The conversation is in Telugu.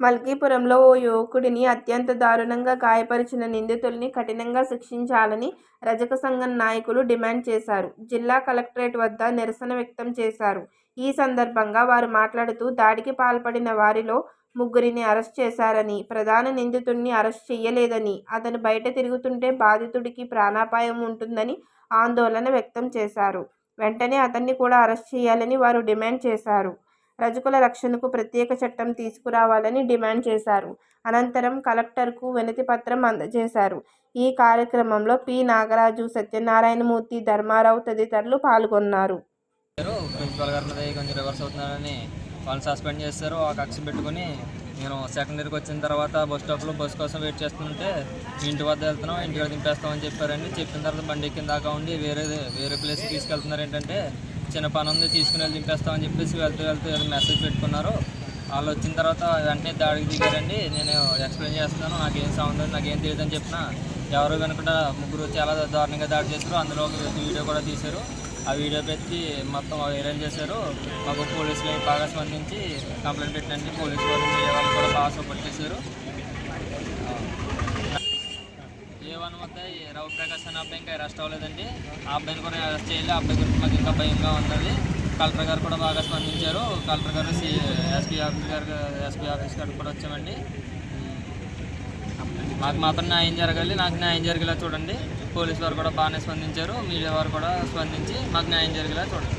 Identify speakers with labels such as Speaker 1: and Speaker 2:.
Speaker 1: మల్కీపురంలో ఓ యువకుడిని అత్యంత దారుణంగా గాయపరిచిన నిందితుల్ని కఠినంగా శిక్షించాలని రజక సంఘం నాయకులు డిమాండ్ చేశారు. జిల్లా కలెక్టరేట్ వద్ద నిరసన వ్యక్తం చేశారు. ఈ సందర్భంగా వారు మాట్లాడుతూ దాడికి పాల్పడిన వారిలో ముగ్గురిని అరెస్ట్ చేశారని, ప్రధాన నిందితుడిని అరెస్ట్ చేయలేదని అతను బయట తిరుగుతుంటే బాధితుడికి ప్రాణాపాయం ఉంటుందని ఆందోళన వ్యక్తం చేశారు. వెంటనే అతన్ని కూడా అరెస్ట్ చేయాలని వారు డిమాండ్ చేశారు. రజకుల రక్షణకు ప్రత్యేక చట్టం తీసుకురావాలని డిమాండ్ చేశారు. అనంతరం కలెక్టర్కు వినతిపత్రం అందజేశారు. ఈ కార్యక్రమంలో పి. నాగరాజు, సత్యనారాయణమూర్తి, ధర్మారావు తదితరులు పాల్గొన్నారు.
Speaker 2: ప్రిన్సిపాల్ గారి కొంచెం రివర్స్ అవుతున్నారని వాళ్ళని సస్పెండ్ చేశారు ఆ కక్ష పెట్టుకుని నేను సెకండ్ ఇయర్కి వచ్చిన తర్వాత బస్ స్టాప్లో బస్ కోసం వెయిట్ చేస్తుంటే ఇంటి వద్ద వెళ్తున్నాం ఇంటికి దింపేస్తామని చెప్పారండి చెప్పిన తర్వాత బండి ఎక్కిన దాకా ఉండి వేరే వేరే ప్లేస్కి తీసుకెళ్తున్నారు ఏంటంటే చిన్న పని ఉంది తీసుకుని వెళ్ళి దింపేస్తామని చెప్పేసి వెళ్తూ వెళ్తూ ఏదో మెసేజ్ పెట్టుకున్నారు. వాళ్ళు వచ్చిన తర్వాత వెంటనే దాడికి దిగారండి. నేను ఎక్స్ప్లెయిన్ చేస్తున్నాను. నాకేం సౌండ్ నాకేం అని చెప్పిన ఎవరు కనుకుండా ముగ్గురు చాలా దారుణంగా దాడి చేశారు అందులో ఒక వీడియో కూడా తీశారు. ఆ వీడియో పెట్టి మొత్తం వైరల్ చేశారు. మాకు పోలీసులు బాగా స్పందించి కంప్లైంట్ పెట్టండి పోలీసు వాళ్ళు వాళ్ళు కూడా బాగా సపోర్ట్ చేశారు. దేవాన్ వద్ద రావు ప్రకాష్ అనే అబ్బాయి ఇంకా అరెస్ట్ అవ్వలేదండి. ఆ అబ్బాయిని కూడా అరెస్ట్ చేయాలి. ఆ అబ్బాయి గురించి మాకు ఇంకా భయంగా ఉన్నది కలెక్టర్ గారు కూడా బాగా స్పందించారు. కలెక్టర్ గారు ఎస్పీ ఆఫీస్ గారు ఎస్పీ ఆఫీస్ గారికి కూడా వచ్చామండి. మాకు మాత్రం న్యాయం జరగాలి. నాకు న్యాయం జరిగేలా చూడండి. పోలీసు వారు కూడా బాగానే స్పందించారు. మీడియా వారు కూడా స్పందించి మాకు న్యాయం జరిగేలా చూడండి.